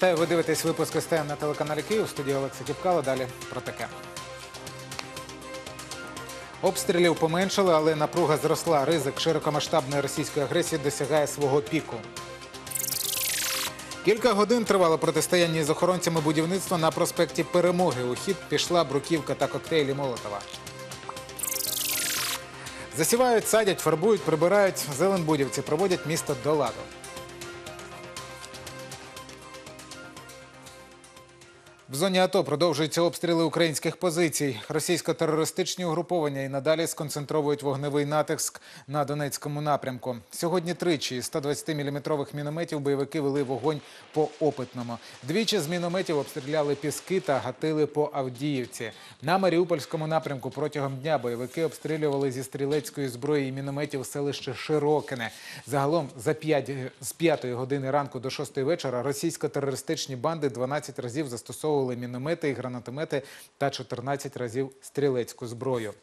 Вітаю, ви дивитесь випуск СТН на телеканалі Київ. В студії Олекса Кіпкало. Далі про таке. Обстрілів поменшили, але напруга зросла. Ризик широкомасштабної російської агресії досягає свого піку. Кілька годин тривало протистояння з охоронцями будівництва на проспекті Перемоги. У хід пішла бруківка та коктейлі Молотова. Засівають, садять, фарбують, прибирають. Зеленбудівці проводять місто до ладу. В зоні АТО продовжуються обстріли українських позицій. Російсько-терористичні угруповання і надалі сконцентровують вогневий натиск на Донецькому напрямку. Сьогодні тричі із 120-мм мінометів бойовики вели вогонь по опитному. Двічі з мінометів обстріляли піски та гатили по Авдіївці. На Маріупольському напрямку протягом дня бойовики обстрілювали зі стрілецької зброї і мінометів селище Широкине. Загалом за 5, з 5 години ранку до 6 вечора російсько-терористичні банди 12 разів застосовували міномети і гранатомети та 14 разів стрілецьку зброю.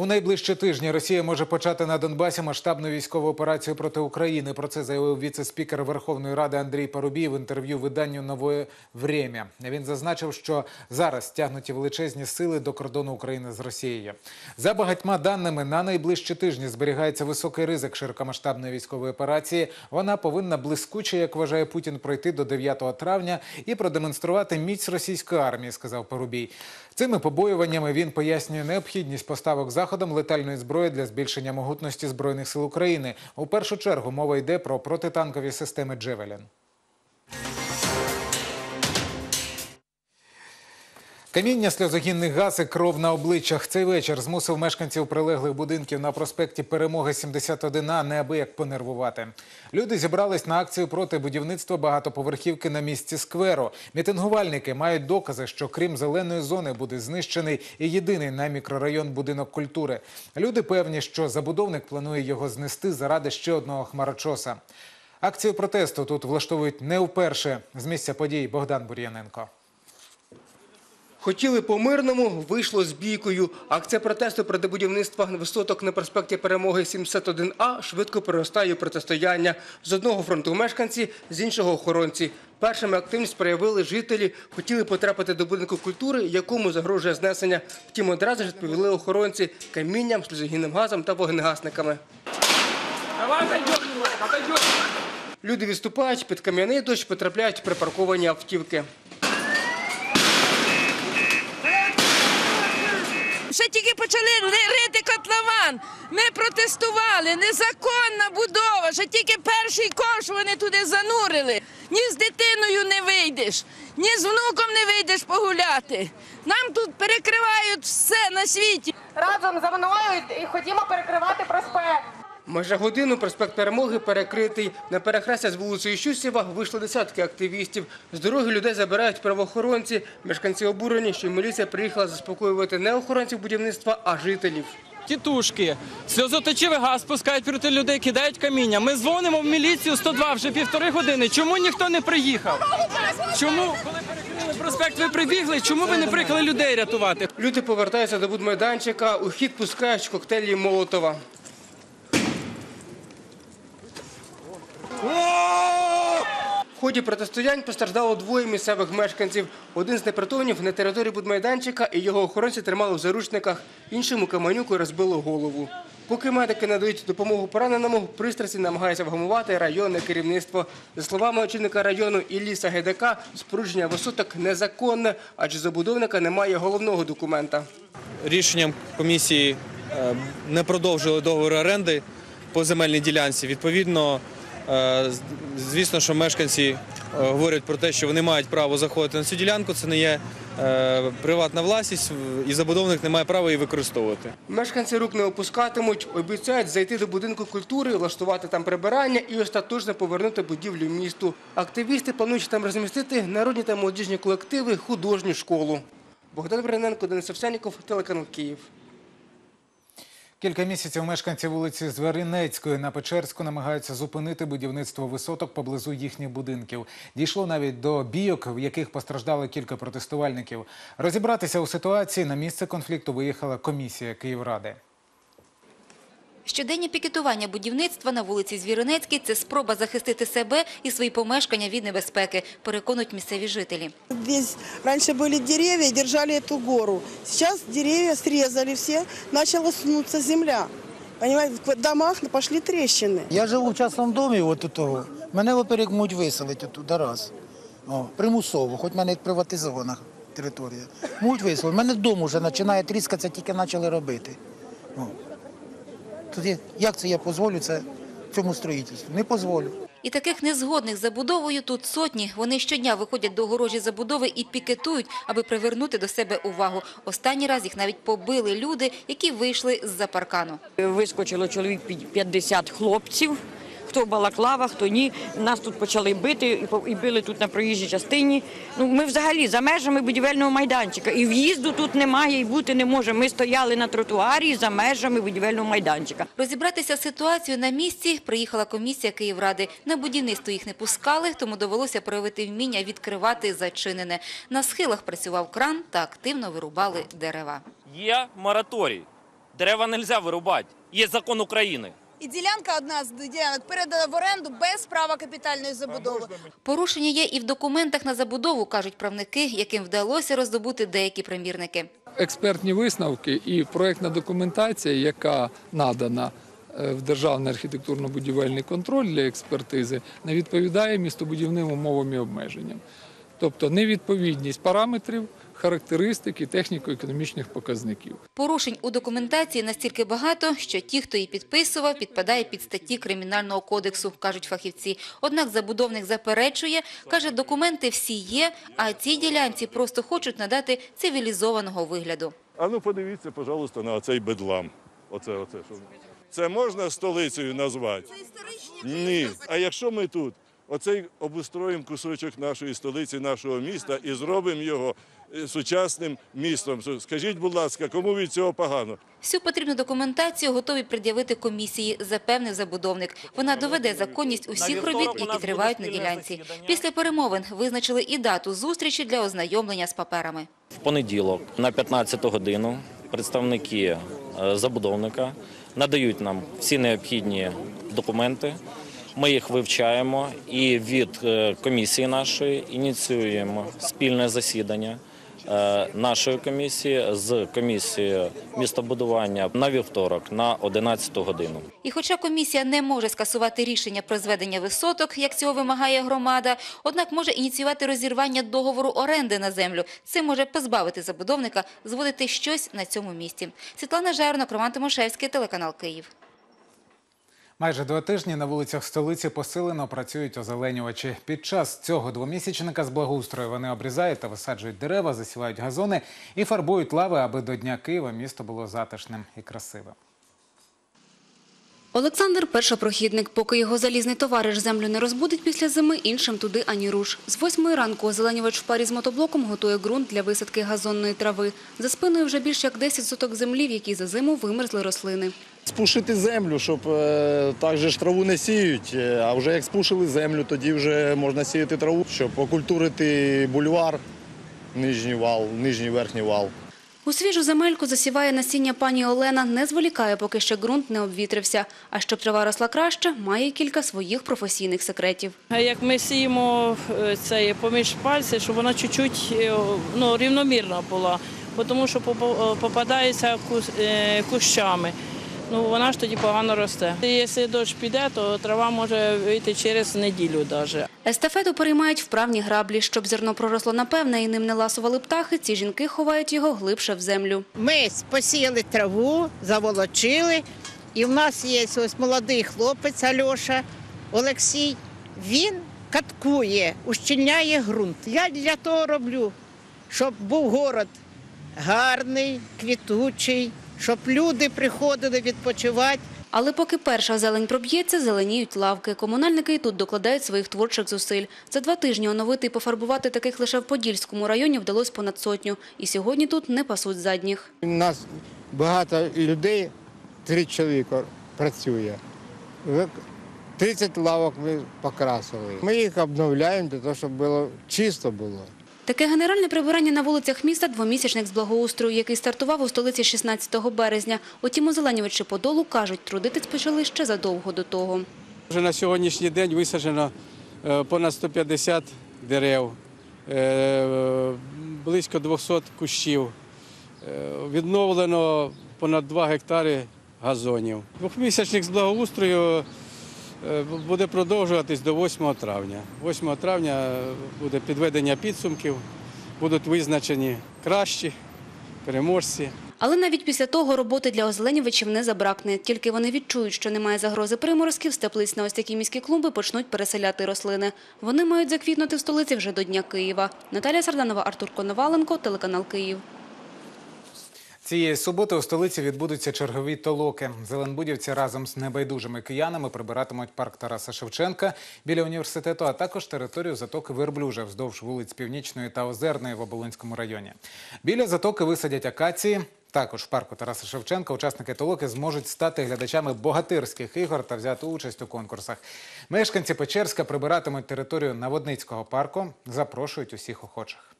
У найближчі тижні Росія може почати на Донбасі масштабну військову операцію проти України. Про це заявив віце-спікер Верховної Ради Андрій Парубій в інтерв'ю виданню Нове Время. Він зазначив, що зараз стягнуті величезні сили до кордону України з Росією. За багатьма даними, на найближчі тижні зберігається високий ризик широкомасштабної військової операції. Вона повинна блискуче, як вважає Путін, пройти до 9 травня і продемонструвати міць російської армії, сказав Парубій. Цими побоюваннями він пояснює необхідність поставок заходом летальної зброї для збільшення могутності збройних сил України. У першу чергу мова йде про протитанкові системи Джевелін. Каміння, сльозогінний газ і кров на обличчях. Цей вечір змусив мешканців прилеглих будинків на проспекті Перемоги 71А неабияк понервувати. Люди зібрались на акцію проти будівництва багатоповерхівки на місці скверу. Мітингувальники мають докази, що крім зеленої зони буде знищений і єдиний на мікрорайон будинок культури. Люди певні, що забудовник планує його знести заради ще одного хмарочоса. Акцію протесту тут влаштовують не вперше. З місця подій Богдан Бур'яненко. Хотіли по-мирному, вийшло з бійкою. Акція протесту проти будівництва висоток на проспекті Перемоги 71А швидко переростає у протистояння. З одного фронту мешканці, з іншого охоронці. Першими активність проявили жителі, хотіли потрапити до будинку культури, якому загрожує знесення. Втім, одразу ж відповіли охоронці камінням, сльозогінним газом та вогнегасниками. Давай отойдем. Люди відступають, під кам'яний дощ потрапляють припарковані автівки. Ще тільки почали рити котлован. Ми протестували. Незаконна будова. Ще тільки перший ковш вони туди занурили. Ні з дитиною не вийдеш, ні з внуком не вийдеш погуляти. Нам тут перекривають все на світі. разом за мною і ходімо перекривати проспект. Майже годину проспект Перемоги перекритий. На перехрестя з вулицею Щусєва вийшли десятки активістів. З дороги людей забирають правоохоронці. Мешканці обурені, що міліція приїхала заспокоювати не охоронців будівництва, а жителів. Тітушки, сльозоточивий газ пускають проти людей, кидають каміння. Ми дзвонимо в міліцію 102 вже півтори години. Чому ніхто не приїхав? Чому, коли перекрили проспект, ви прибігли? Чому ви не приїхали людей рятувати? Люди повертаються до будмайданчика, у хід пускають коктейлі Молотова. В ході протистоянь постраждало двоє місцевих мешканців. Один з непритомнів на території будмайданчика і його охоронці тримали в заручниках. Іншому каменюку розбило голову. Поки медики надають допомогу пораненому, пристрасті намагається вгамувати районне керівництво. За словами очільника району Ілліса Гедака, спорудження висоток незаконне, адже забудовника немає головного документа. рішенням комісії е, не продовжили договір оренди по земельній ділянці. Відповідно, звісно, що мешканці е, говорять про те, що вони мають право заходити на цю ділянку. Це не є е, приватна власність, і забудовник не має права її використовувати. Мешканці рук не опускатимуть, обіцяють зайти до будинку культури, влаштувати там прибирання і остаточно повернути будівлю місту. Активісти планують там розмістити народні та молодіжні колективи, художню школу. Богдан Бриненко, Денис Овсяніков, телеканал Київ. Кілька місяців мешканці вулиці Зверинецької на Печерську намагаються зупинити будівництво висоток поблизу їхніх будинків. Дійшло навіть до бійок, в яких постраждали кілька протестувальників. Розібратися у ситуації на місце конфлікту виїхала комісія Київради. Щоденні пікетування будівництва на вулиці Звіринецькій – це спроба захистити себе і свої помешкання від небезпеки, переконують місцеві жителі. Здесь раньше были деревья и держали эту гору. Сейчас деревья срезали все, начала снуться земля. Понимаете, в домах пошли трещины. Я живу в частному домі, от у того. Мене поперек можуть виселити туди раз. О, примусово, хоч в мене і приватизована територія. Можуть виселити. У мене дом вже починає тріскатися, тільки почали робити. О. Тоді як це я дозволю це цьому строїтельству? Не дозволю. І таких незгодних з забудовою тут сотні. Вони щодня виходять до огорожі забудови і пікетують, аби привернути до себе увагу. Останній раз їх навіть побили люди, які вийшли з-за паркану. Вискочило чоловік під 50 хлопців. Хто в балаклавах, хто ні. Нас тут почали бити і по- і били тут на проїжджій частині. Ну, ми взагалі за межами будівельного майданчика. І в'їзду тут немає, і бути не може. Ми стояли на тротуарі за межами будівельного майданчика. Розібратися з ситуацією на місці приїхала комісія Київради. На будівництво їх не пускали, тому довелося проявити вміння відкривати зачинене. На схилах працював кран та активно вирубали дерева. Є мораторій. Дерева не можна вирубати. Є закон України. І ділянка одна з ділянок передана в оренду без права капітальної забудови. Порушення є і в документах на забудову, кажуть правники, яким вдалося роздобути деякі примірники. експертні висновки і проектна документація, яка надана е, в Державний архітектурно-будівельний контроль для експертизи, не відповідає містобудівним умовам і обмеженням. Тобто невідповідність параметрів, характеристик і техніко-економічних показників. Порушень у документації настільки багато, що ті, хто її підписував, підпадає під статті Кримінального кодексу, кажуть фахівці. Однак забудовник заперечує, каже, документи всі є, а цій ділянці просто хочуть надати цивілізованого вигляду. А ну подивіться, пожалуйста, на цей бедлам. Оце, оце. Що... Це можна столицею назвати? Це історичні. Ні. А якщо ми тут оцей обустроїмо кусочок нашої столиці, нашого міста і зробимо його е, сучасним містом. Скажіть, будь ласка, кому від цього погано? Всю потрібну документацію готові пред'явити комісії, запевнив забудовник. Вона доведе законність усіх робіт, які тривають на ділянці. Після перемовин визначили і дату зустрічі для ознайомлення з паперами. В понеділок на 15 годину представники е, забудовника надають нам всі необхідні документи. Ми їх вивчаємо і від е, комісії нашої ініціюємо спільне засідання е, нашої комісії з комісією містобудування на вівторок на 11 годину. І хоча комісія не може скасувати рішення про зведення висоток, як цього вимагає громада, однак може ініціювати розірвання договору оренди на землю. Це може позбавити забудовника зводити щось на цьому місці. Світлана Жернок, Роман Тимошевський, телеканал Київ. Майже два тижні на вулицях столиці посилено працюють озеленювачі. Під час цього двомісячника з благоустрою вони обрізають та висаджують дерева, засівають газони і фарбують лави, аби до Дня Києва місто було затишним і красивим. Олександр – першопрохідник. Поки його залізний товариш землю не розбудить після зими, іншим туди ані руш. З восьмої ранку озеленювач в парі з мотоблоком готує ґрунт для висадки газонної трави. За спиною вже більш як 10 соток землі, в якій за зиму вимерзли рослини. Спушити землю, щоб е, так же ж траву не сіють. е, А вже як спушили землю, тоді вже можна сіяти траву, щоб окультурити бульвар, нижній вал, нижній верхній вал. У свіжу земельку засіває насіння пані Олена, не зволікає, поки ще ґрунт не обвітрився. А щоб трава росла краще, має кілька своїх професійних секретів. Як ми сіємо е, це поміж пальців, щоб вона чуть-чуть ну, рівномірна була, тому що попа- попадається кус- кущами. Ну, вона ж тоді погано росте. Якщо дощ піде, то трава може вийти через неділю навіть. Естафету переймають вправні граблі. Щоб зерно проросло напевне і ним не ласували птахи, ці жінки ховають його глибше в землю. Ми посіяли траву, заволочили. І в нас є ось молодий хлопець Альоша Олексій. Він каткує, ущільняє ґрунт. Я для того роблю, щоб був город гарний, квітучий, щоб люди приходили відпочивати. Але поки перша зелень проб'ється, зеленіють лавки. Комунальники і тут докладають своїх творчих зусиль. За два тижні оновити і пофарбувати таких лише в Подільському районі вдалося понад сотню. І сьогодні тут не пасуть задніх. У нас багато людей, три чоловіка працює. Ви- 30 лавок ми покрасили. Ми їх обновляємо для того, щоб було чисто було. Таке генеральне прибирання на вулицях міста – двомісячник з благоустрою, який стартував у столиці 16 березня. Утім, озеленювачі Подолу кажуть, трудитись почали ще задовго до того. Вже на сьогоднішній день висаджено е, понад 150 дерев, е, близько 200 кущів. Е, Відновлено понад 2 гектари газонів. Двохмісячник з благоустрою буде продовжуватись до 8 травня. 8 травня буде підведення підсумків, будуть визначені кращі переможці. Але навіть після того роботи для озеленювачів не забракне. Тільки вони відчують, що немає загрози приморозків, з теплиць на ось такі міські клумби почнуть переселяти рослини. Вони мають заквітнути в столиці вже до Дня Києва. Наталія Сарданова, Артур Коноваленко, телеканал Київ. Цієї суботи у столиці відбудуться чергові толоки. Зеленбудівці разом з небайдужими киянами прибиратимуть парк Тараса Шевченка біля університету, а також територію затоки Верблюжа вздовж вулиць Північної та Озерної в Оболонському районі. Біля затоки висадять акації. Також в парку Тараса Шевченка учасники толоки зможуть стати глядачами богатирських ігор та взяти участь у конкурсах. Мешканці Печерська прибиратимуть територію Наводницького парку. Запрошують усіх охочих.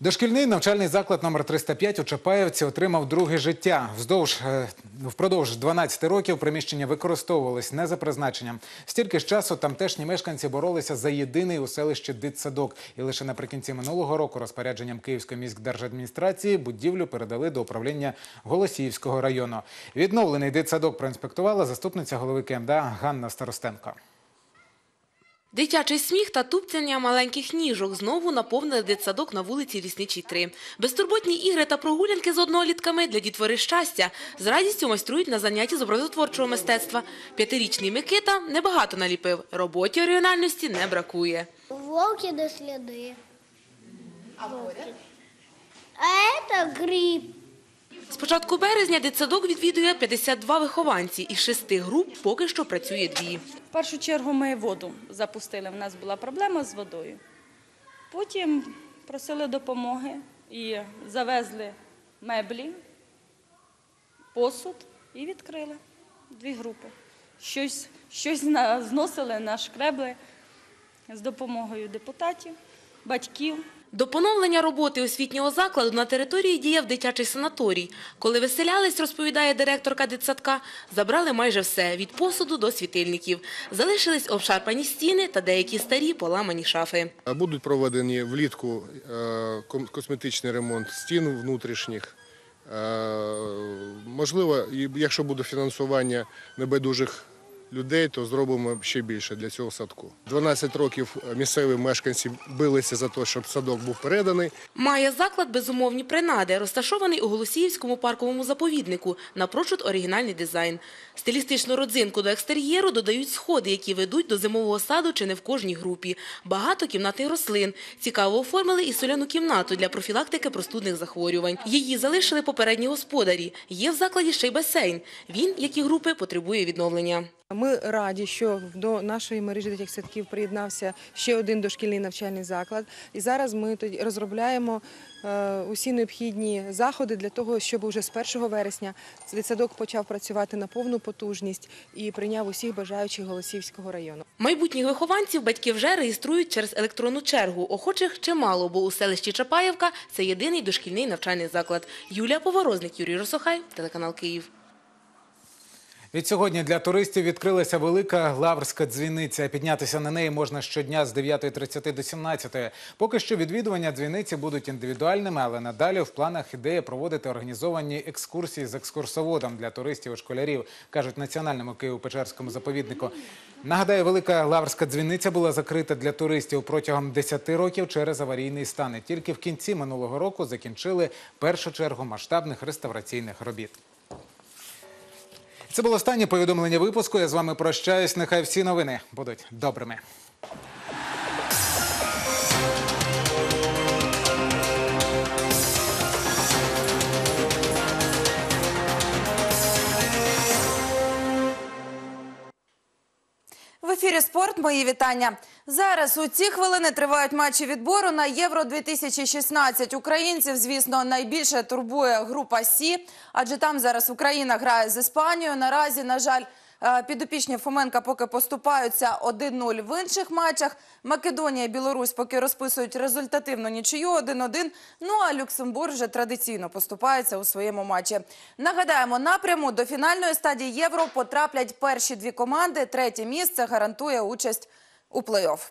Дошкільний навчальний заклад номер 305 у Чапаєвці отримав друге життя. Вздовж е, впродовж 12 років приміщення використовувалось не за призначенням. Стільки ж часу тамтешні мешканці боролися за єдиний у селищі дитсадок. І лише наприкінці минулого року розпорядженням Київської міськдержадміністрації будівлю передали до управління Голосіївського району. Відновлений дитсадок проінспектувала заступниця голови КМДА Ганна Старостенко. Дитячий сміх та тупцяння маленьких ніжок знову наповнили дитсадок на вулиці Лісничій 3. Безтурботні ігри та прогулянки з однолітками для дітвори щастя з радістю майструють на занятті з образотворчого мистецтва. П'ятирічний Микита небагато наліпив. Роботі оригінальності не бракує. Волки до следы. А А это гриб. З початку березня дитсадок відвідує 52 вихованці. Із шести груп поки що працює дві. В першу чергу ми воду запустили. У нас була проблема з водою. Потім просили допомоги і завезли меблі, посуд і відкрили дві групи. Щось, щось на- зносили, нашкребли з допомогою депутатів, батьків. До поновлення роботи освітнього закладу на території діяв дитячий санаторій. Коли виселялись, розповідає директорка дитсадка, забрали майже все – від посуду до світильників. Залишились обшарпані стіни та деякі старі поламані шафи. Будуть проведені влітку е, косметичний ремонт стін внутрішніх. Е, Можливо, якщо буде фінансування небайдужих людей, то зробимо ще більше для цього садку. 12 років місцеві мешканці билися за те, щоб садок був переданий. Має заклад безумовні принади, розташований у Голосіївському парковому заповіднику, напрочуд оригінальний дизайн. Стилістичну родзинку до екстер'єру додають сходи, які ведуть до зимового саду чи не в кожній групі. Багато кімнатних рослин. Цікаво оформили і соляну кімнату для профілактики простудних захворювань. Її залишили попередні господарі. Є в закладі ще й басейн. Він, як і групи, потребує відновлення. Ми раді, що до нашої мережі дитячих садків приєднався ще один дошкільний навчальний заклад. І зараз ми тоді розробляємо е, усі необхідні заходи для того, щоб уже з 1 вересня дитсадок почав працювати на повну потужність і прийняв усіх бажаючих Голосівського району. Майбутніх вихованців батьки вже реєструють через електронну чергу. Охочих чимало, бо у селищі Чапаєвка це єдиний дошкільний навчальний заклад. Юлія Поворозник, Юрій Росохай, телеканал Київ. Відсьогодні для туристів відкрилася велика Лаврська дзвіниця. Піднятися на неї можна щодня з 9.30 до 17. Поки що відвідування дзвіниці будуть індивідуальними, але надалі в планах ідея проводити організовані екскурсії з екскурсоводом для туристів і школярів, кажуть Національному Києво-Печерському заповіднику. Нагадаю, велика Лаврська дзвіниця була закрита для туристів протягом 10 років через аварійний стан. І тільки в кінці минулого року закінчили першу чергу масштабних реставраційних робіт. Це було останнє повідомлення випуску. Я з вами прощаюсь. Нехай всі новини будуть добрими. Спорт. Мої вітання. Зараз у ці хвилини тривають матчі відбору на Євро 2016. Українців, звісно, найбільше турбує група Сі, адже там зараз Україна грає з Іспанією. Наразі, на жаль, Підопічні Фоменка поки поступаються 1-0 в інших матчах. Македонія і Білорусь поки розписують результативну нічию 1-1. Ну а Люксембург вже традиційно поступається у своєму матчі. Нагадаємо, напряму до фінальної стадії Євро потраплять перші дві команди. Третє місце гарантує участь у плей-офф.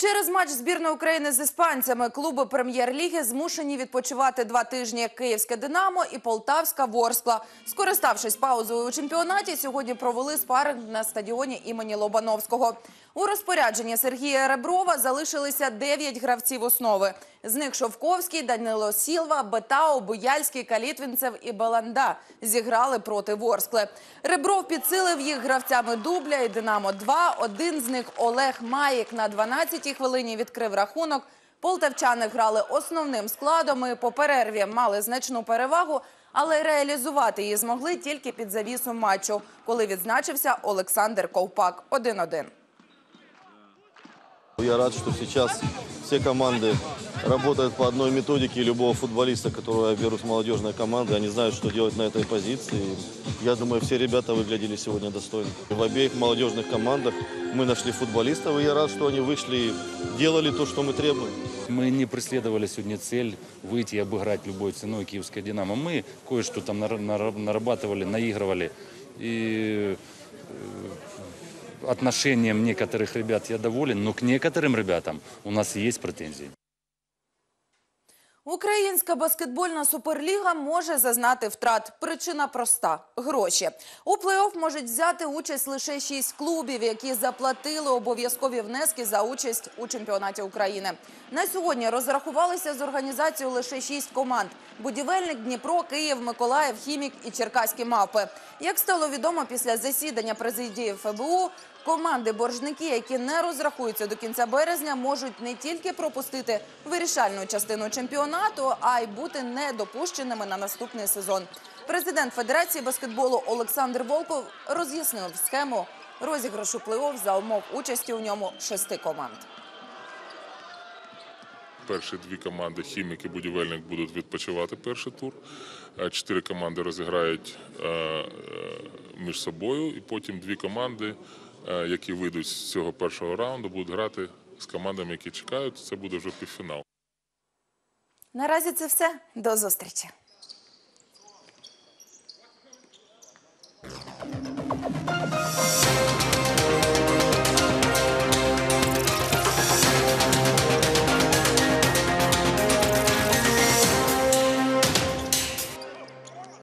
Через матч збірної України з іспанцями клуби прем'єр-ліги змушені відпочивати два тижні Київське Динамо і Полтавська Ворскла. Скориставшись паузою у чемпіонаті, сьогодні провели спаринг на стадіоні імені Лобановського. У розпорядженні Сергія Реброва залишилися 9 гравців основи. З них Шовковський, Данило Сілва, Бетао, Буяльський, Калітвінцев і Баланда зіграли проти Ворскли. Ребров підсилив їх гравцями дубля і Динамо-2. Один з них Олег Маєк на 12-й хвилині відкрив рахунок. Полтавчани грали основним складом і по перерві мали значну перевагу, але реалізувати її змогли тільки під завісу матчу, коли відзначився Олександр Ковпак 1-1. Я рад, что сейчас все команды работают по одной методике. Любого футболиста, которого я беру с молодежной команды, они знают, что делать на этой позиции. Я думаю, все ребята выглядели сегодня достойно. В обеих молодежных командах мы нашли футболистов, и я рад, что они вышли и делали то, что мы требуем. Мы не преследовали сегодня цель выйти и обыграть любой ценой киевское «Динамо». Мы кое-что там нар- нар- нарабатывали, наигрывали. И э, отношением некоторых ребят я доволен, но к некоторым ребятам у нас есть претензии. Українська баскетбольна суперліга може зазнати втрат. Причина проста – гроші. У плей-офф можуть взяти участь лише шість клубів, які заплатили обов'язкові внески за участь у чемпіонаті України. На сьогодні розрахувалися з організацією лише шість команд – Будівельник, Дніпро, Київ, Миколаїв, Хімік і Черкаські мавпи. Як стало відомо після засідання президії ФБУ, Команди-боржники, які не розрахуються до кінця березня, можуть не тільки пропустити вирішальну частину чемпіонату, а й бути недопущеними на наступний сезон. Президент Федерації баскетболу Олександр Волков роз'яснив схему розіграшу плей-офф за умов участі у ньому шести команд. Перші дві команди хімік і будівельник будуть відпочивати перший тур. Е, Чотири команди розіграють е, е, між собою, і потім дві команди, Е, які вийдуть з цього першого раунду, будуть грати з командами, які чекають. Це буде вже півфінал. Наразі це все. До зустрічі.